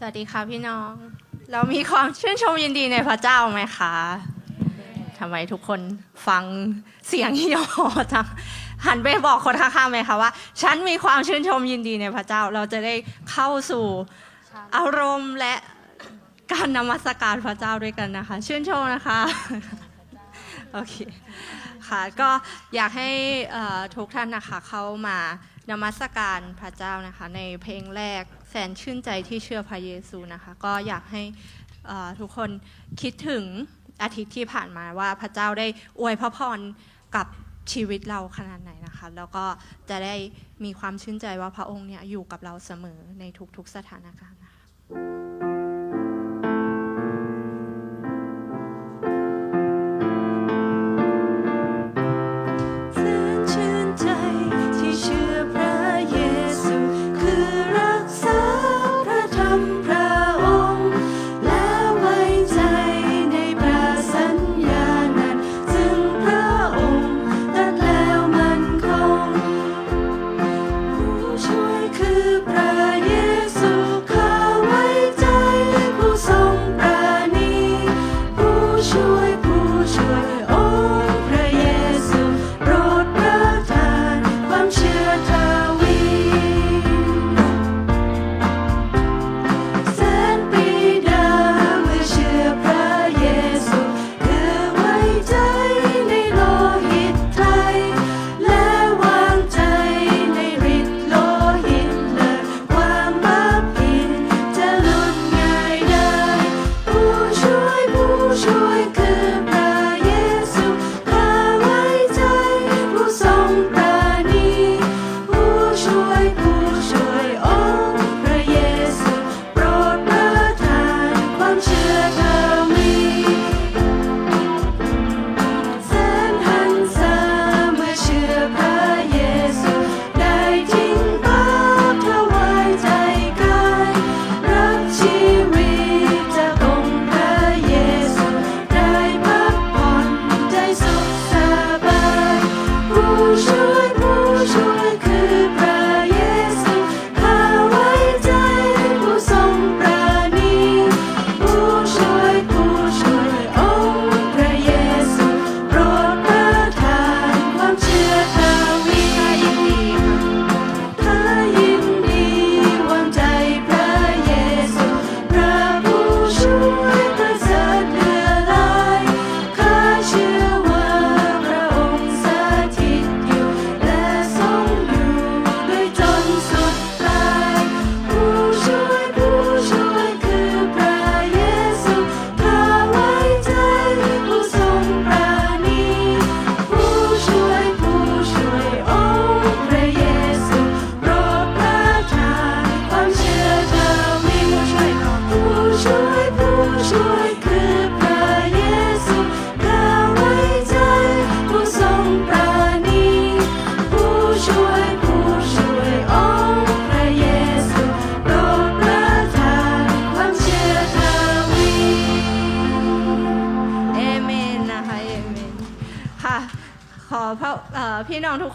สวัสดีค่ะพี่น้อง เรามีความชื่นชมยินดีในพระเจ้าไหมคะทำไมทุกคนฟังเสียงเหี่ยอจังหันไปบอกคนข้างๆไหมคะว่า ฉันมีความชื่นชมยินดีในพระเจ้า เราจะได้เข้าสู่อารมณ์และการนมัสการพระเจ้าด้วยกันนะคะ ชื่นชมนะคะโอเคค่ะก็อยากให้ทุกท่านนะคะเข้ามานมัสการพระเจ้านะคะ ในเพลงแรก แสนชื่นใจที่เชื่อพระเยซูนะคะ ก็อยากให้ทุกคนคิดถึงอาทิตย์ที่ผ่านมาว่าพระเจ้าได้อวยพระพรกับชีวิตเราขนาดไหนนะคะ แล้วก็จะได้มีความชื่นใจว่าพระองค์เนี่ยอยู่กับเราเสมอในทุกๆสถานการณ์นะคะ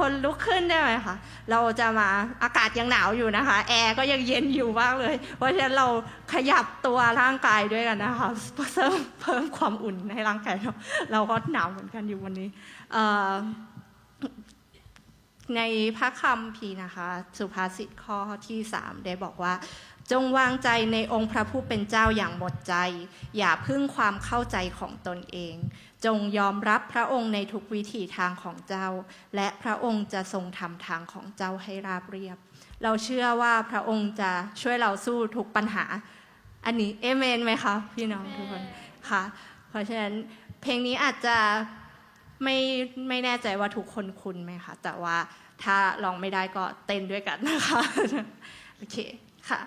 คนลุกขึ้นได้ไหมคะ เราจะมาอากาศยังหนาวอยู่นะคะ แอร์ก็ยังเย็นอยู่มากเลย เพราะฉะนั้นเราขยับตัวร่างกายด้วยกันนะคะเพิ่มเพิ่มความอุ่นในร่างกายเราเราก็หนาวเหมือนกันอยู่วันนี้ในพระคำพีนะคะ สุภาษิตข้อที่สามได้บอกว่า จงวางใจในองค์พระผู้เป็นเจ้าอย่างหมดใจ อย่าพึ่งความเข้าใจของตนเอง จงยอมรับพระองค์ในทุกวิถีทางของเจ้า และพระองค์จะทรงทำทางของเจ้าให้ราบเรียบ เราเชื่อว่าพระองค์จะช่วยเราสู้ทุกปัญหา อันนี้เอเมนไหมคะพี่น้องทุกคนค่ะ เพราะฉะนั้นเพลงนี้อาจจะไม่ไม่แน่ใจว่าทุกคนคุ้นไหมคะแต่ว่าถ้าลองไม่ได้ก็เต้นด้วยกันนะคะโอเคค่ะ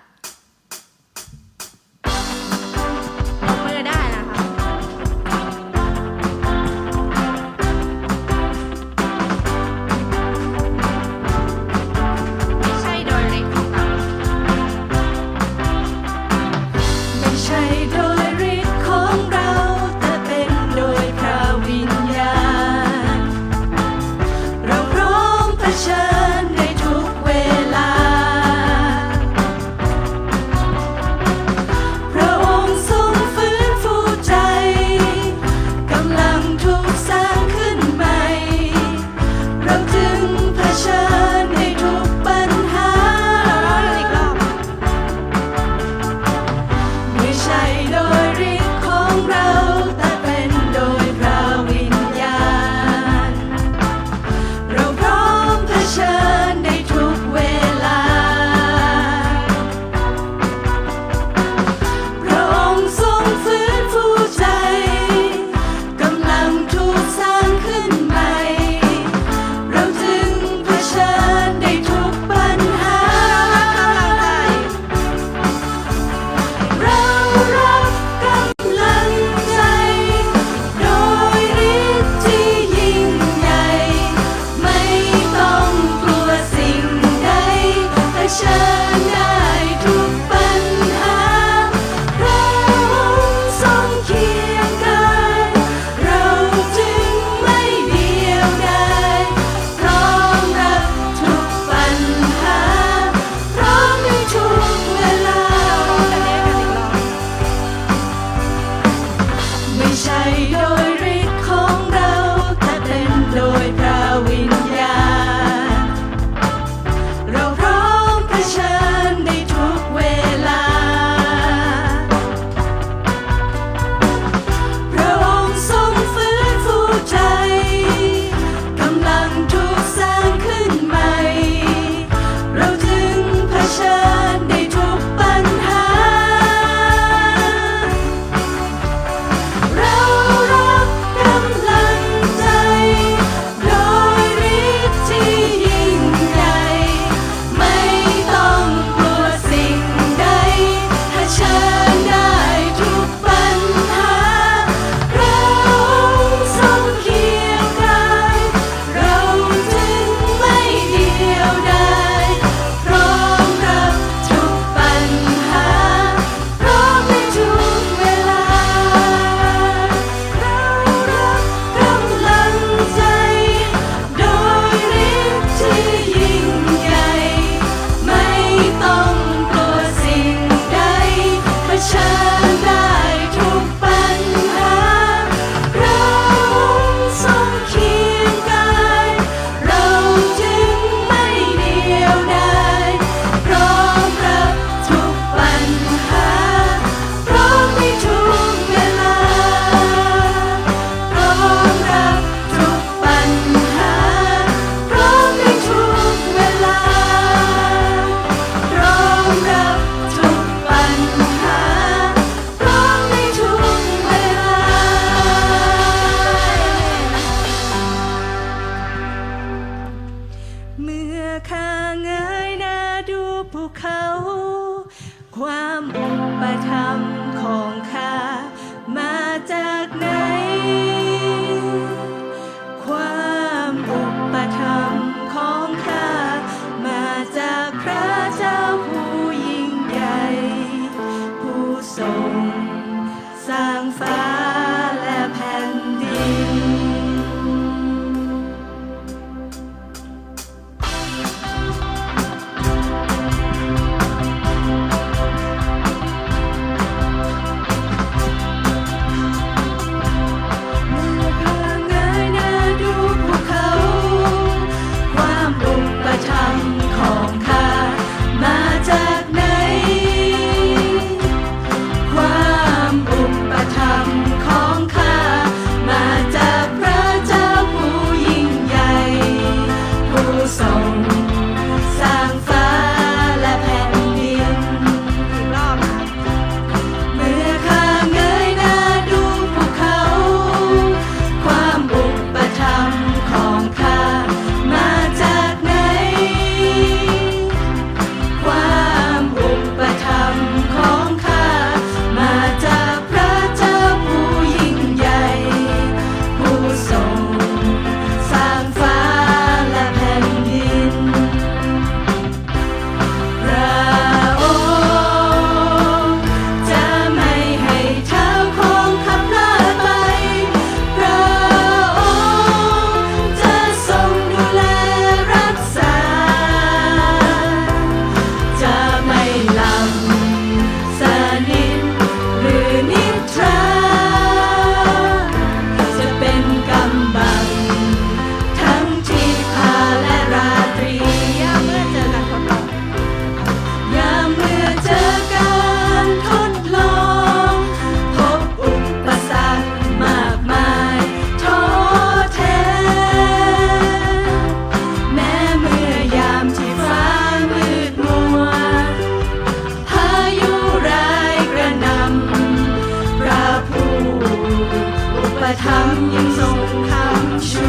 ยังทรงคำชู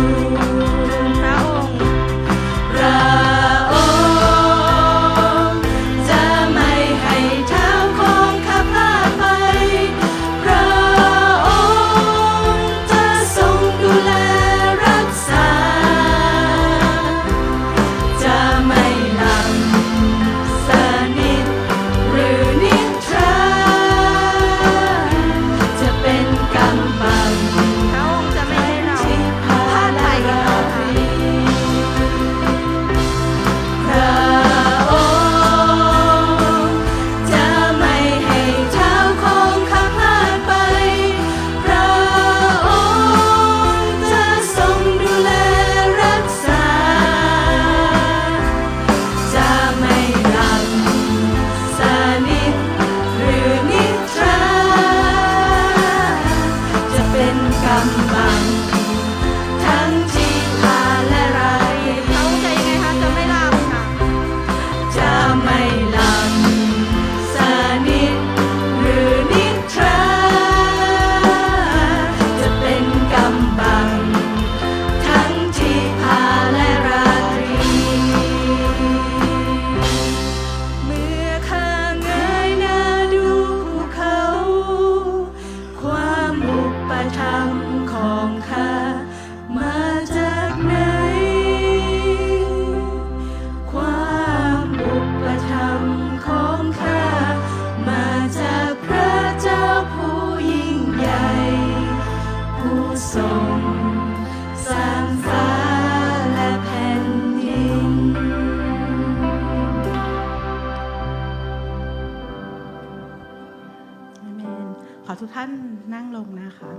งนะคะ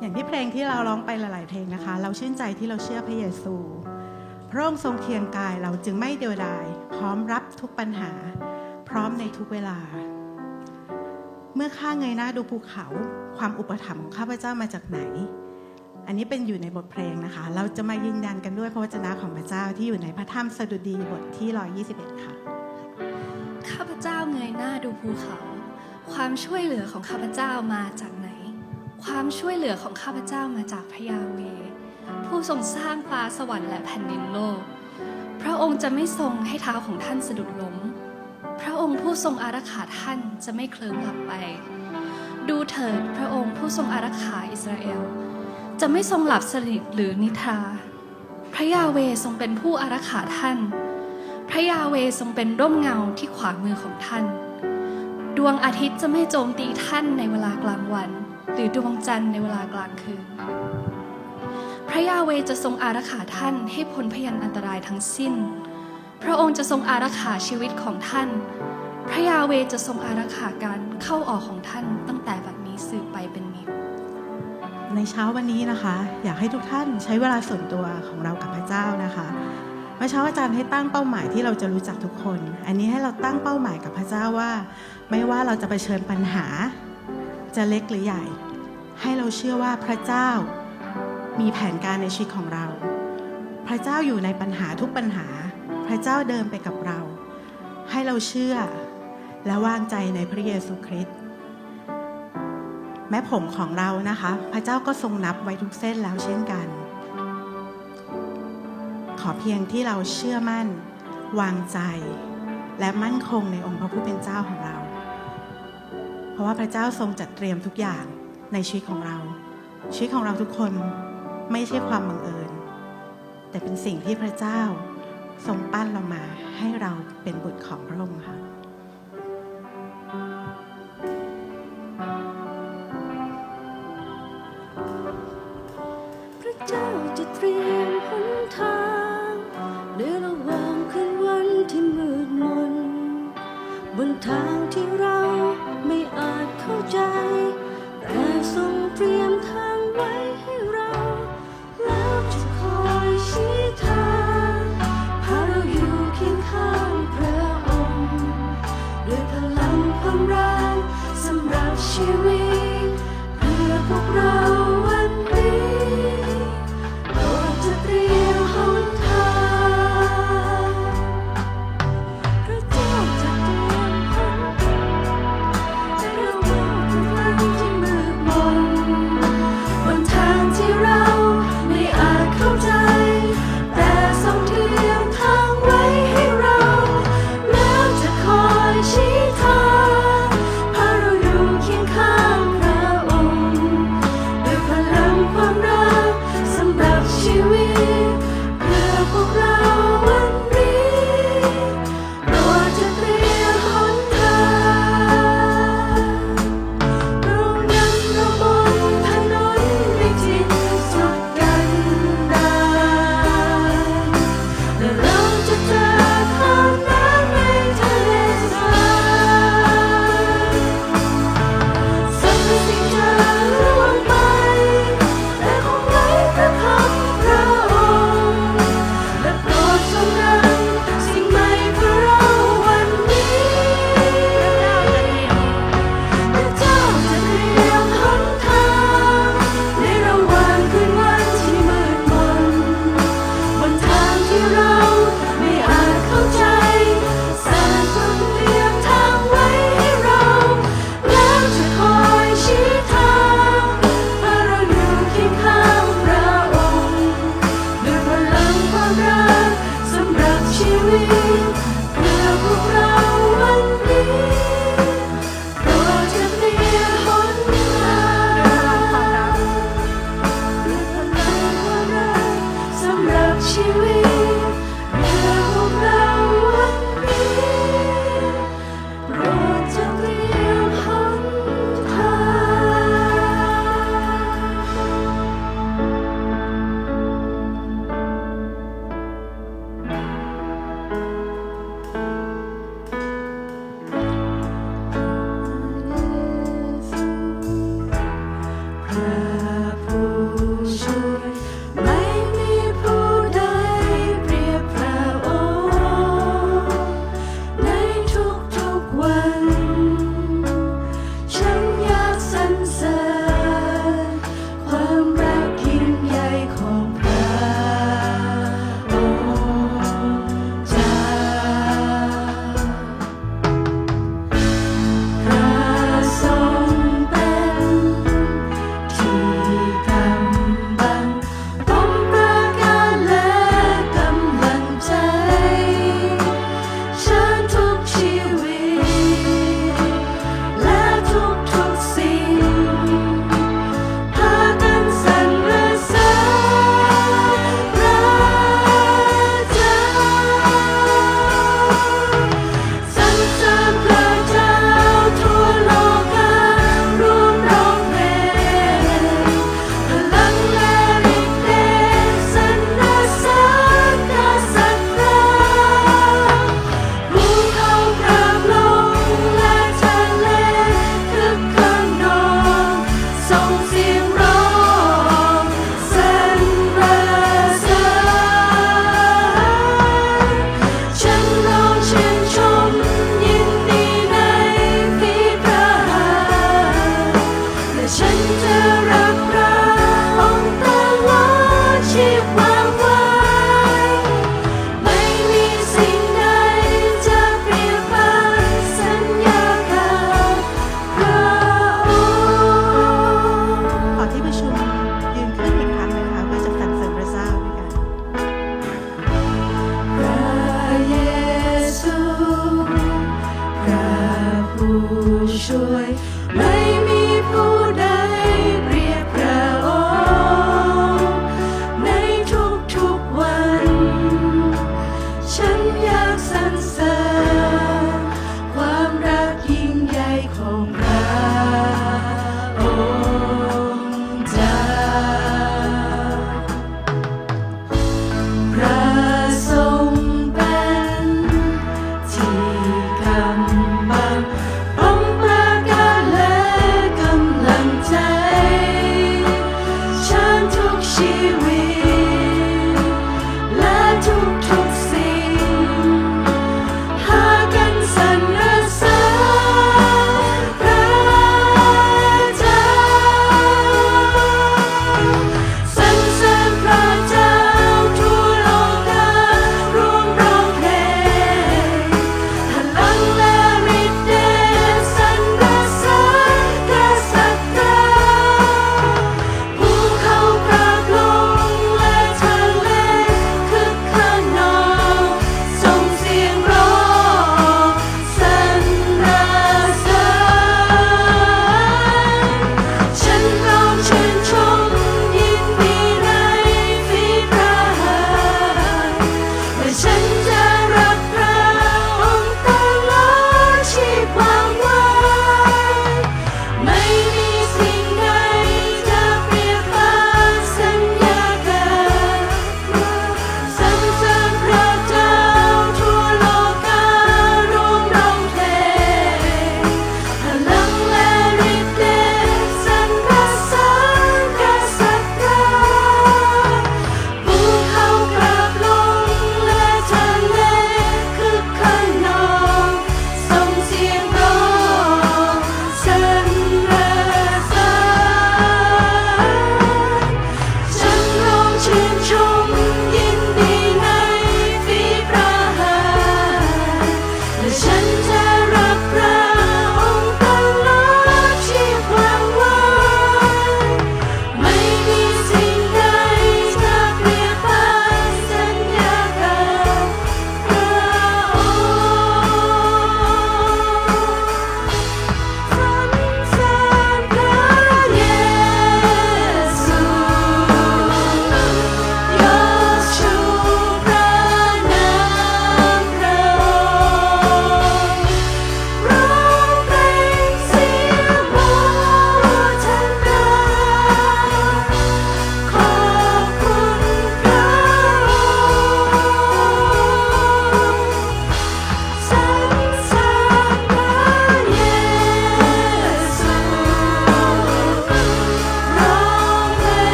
อย่างที่เพลงที่เราร้องไปหลาย ๆ เพลงนะคะ เราชื่นใจที่เราเชื่อพระเยซู พระองค์ทรงเคียงกายเราจึงไม่เดียวดาย พร้อมรับทุกปัญหา พร้อมในทุกเวลา เมื่อข้าเงยหน้าดูภูเขา ความอุปถัมภ์ของข้าพเจ้ามาจากไหน อันนี้เป็นอยู่ในบทเพลงนะคะ เราจะมายืนยันกันด้วยพระวจนะของพระเจ้าที่อยู่ในพระธรรมสดุดีบทที่ 121 ค่ะข้าพเจ้าเงยหน้าดูภูเขา ความช่วยเหลือของข้าพเจ้ามาจากไหน ความช่วยเหลือของข้าพเจ้ามาจากพระยาเว ผู้ทรงสร้างฟ้าสวรรค์และแผ่นดินโลก พระองค์จะไม่ทรงให้เท้าของท่านสะดุดล้ม พระองค์ผู้ทรงอารักขาท่านจะไม่เคลิ้มหลับไป ดูเถิดพระองค์ผู้ทรงอารักขาอิสราเอล จะไม่ทรงหลับสนิทหรือนิทรา พระยาเวทรงเป็นผู้อารักขาท่าน พระยาเวทรงเป็นร่มเงาที่ขวามือของท่าน วงอาทิตย์จะไม่โจมตีท่านในเวลากลางวัน หรือดวงจันทร์ในเวลากลางคืน พระยาเวจะทรงอารักขาท่านให้พ้นพยันอันตรายทั้งสิ้น พระองค์จะทรงอารักขาชีวิตของท่าน พระยาเวจะทรงอารักขาการเข้าออกของท่านตั้งแต่บัดนี้สืบไปเป็นนิจในเช้าวันนี้นะคะ อยากให้ทุกท่านใช้เวลาส่วนตัวของเรากับพระเจ้านะคะ เมื่อเช้าอาจารย์ให้ตั้งเป้าหมายที่เราจะรู้จักทุกคน อันนี้ให้เราตั้งเป้าหมายกับพระเจ้าว่า ไม่ว่าเราจะไปเผชิญปัญหา จะเล็กหรือใหญ่ ให้เราเชื่อว่าพระเจ้ามีแผนการในชีวิตของเรา พระเจ้าอยู่ในปัญหาทุกปัญหา พระเจ้าเดินไปกับเรา ให้เราเชื่อและวางใจในพระเยซูคริสต์แม้ผมของเรานะคะ พระเจ้าก็ทรงนับไว้ทุกเส้นแล้วเช่นกัน อเพียงที่เราเชื่อมั่น วางใจ และมั่นคงในองค์พระผู้เป็นเจ้าของเรา เพราะว่าพระเจ้าทรงจัดเตรียมทุกอย่างในชีวิตของเรา ชีวิตของเราทุกคนไม่ใช่ความบังเอิญ แต่เป็นสิ่งที่พระเจ้าทรงปั้นเรามาให้เราเป็นบุตรของพระองค์ค่ะ